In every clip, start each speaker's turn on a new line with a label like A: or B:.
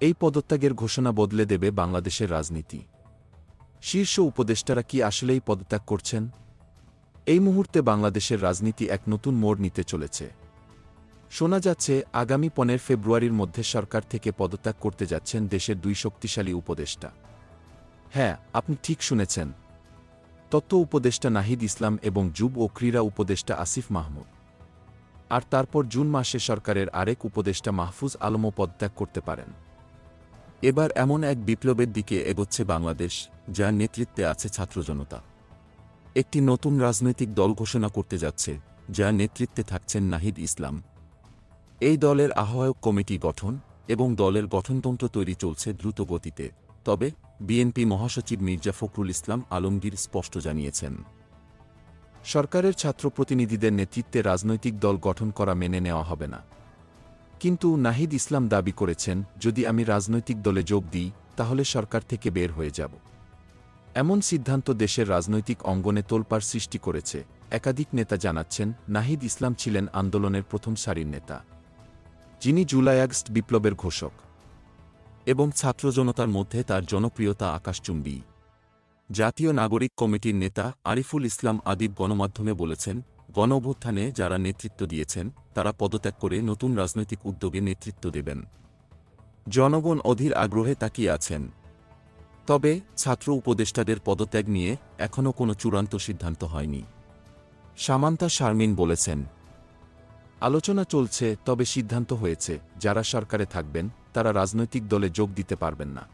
A: এই পদত্যাগের ঘোষণা বদলে দেবে বাংলাদেশের রাজনীতি। শীর্ষ উপদেষ্টারা কি আসলেই পদত্যাগ করছেন? এই মুহূর্তে বাংলাদেশের রাজনীতি এক নতুন মোড় নিতে চলেছে। শোনা যাচ্ছে, আগামী পনেরো ফেব্রুয়ারির মধ্যে সরকার থেকে পদত্যাগ করতে যাচ্ছেন দেশের দুই শক্তিশালী উপদেষ্টা। হ্যাঁ আপনি ঠিক শুনেছেন। তত্ত্ব উপদেষ্টা নাহিদ ইসলাম এবং যুব ও ক্রীড়া উপদেষ্টা আসিফ মাহমুদ। আর তারপর জুন মাসে সরকারের আরেক উপদেষ্টা মাহফুজ আলমও পদত্যাগ করতে পারেন। এবার এমন এক বিপ্লবের দিকে এগোচ্ছে বাংলাদেশ, যার নেতৃত্বে আছে ছাত্র জনতা। একটি নতুন রাজনৈতিক দল ঘোষণা করতে যাচ্ছে, যার নেতৃত্বে থাকছেন নাহিদ ইসলাম। এই দলের আহ্বায়ক কমিটি গঠন এবং দলের গঠনতন্ত্র তৈরি চলছে দ্রুত গতিতে তবে বিএনপি মহাসচিব মির্জা ফখরুল ইসলাম আলমগীর স্পষ্ট জানিয়েছেন। সরকারের ছাত্র প্রতিনিধিদের নেতৃত্বে রাজনৈতিক দল গঠন করা মেনে নেওয়া হবে না। কিন্তু নাহিদ ইসলাম দাবি করেছেন, যদি আমি রাজনৈতিক দলে যোগ দিই, তাহলে সরকার থেকে বের হয়ে যাব। এমন সিদ্ধান্ত দেশের রাজনৈতিক অঙ্গনে তোলপাড় সৃষ্টি করেছে, একাধিক নেতা জানাচ্ছেন, নাহিদ ইসলাম ছিলেন আন্দোলনের প্রথম সারির নেতা। যিনি জুলাই আগস্ট বিপ্লবের ঘোষক। এবং ছাত্র জনতার মধ্যে তার জনপ্রিয়তা আকাশচুম্বী। জাতীয় নাগরিক কমিটির নেতা আরিফুল ইসলাম আদিব গণমাধ্যমে বলেছেন গণ অভ্যুত্থানে যারা নেতৃত্ব দিয়েছেন, তারা পদত্যাগ করে নতুন রাজনৈতিক উদ্যোগে নেতৃত্ব দেবেন। জনগণ অধীর আগ্রহে তাকিয়ে আছেন। তবে ছাত্র উপদেষ্টাদের পদত্যাগ নিয়ে এখনও কোনো চূড়ান্ত সিদ্ধান্ত হয়নি। সামান্তা শারমিন বলেছেন, আলোচনা চলছে, তবে সিদ্ধান্ত হয়েছে, যারা সরকারে থাকবেন, তারা রাজনৈতিক দলে যোগ দিতে পারবেন না।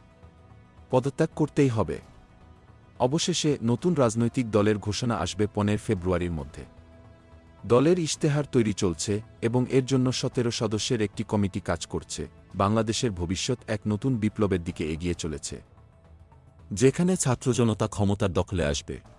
A: পদত্যাগ করতেই হবে। অবশেষে নতুন রাজনৈতিক দলের ঘোষণা আসবে পনেরো ফেব্রুয়ারির মধ্যে। দলের ইশতেহার তৈরি চলছে এবং এর জন্য সতেরো সদস্যের একটি কমিটি কাজ করছে। বাংলাদেশের ভবিষ্যৎ এক নতুন বিপ্লবের দিকে এগিয়ে চলেছে। যেখানে ছাত্র জনতা ক্ষমতার দখলে আসবে।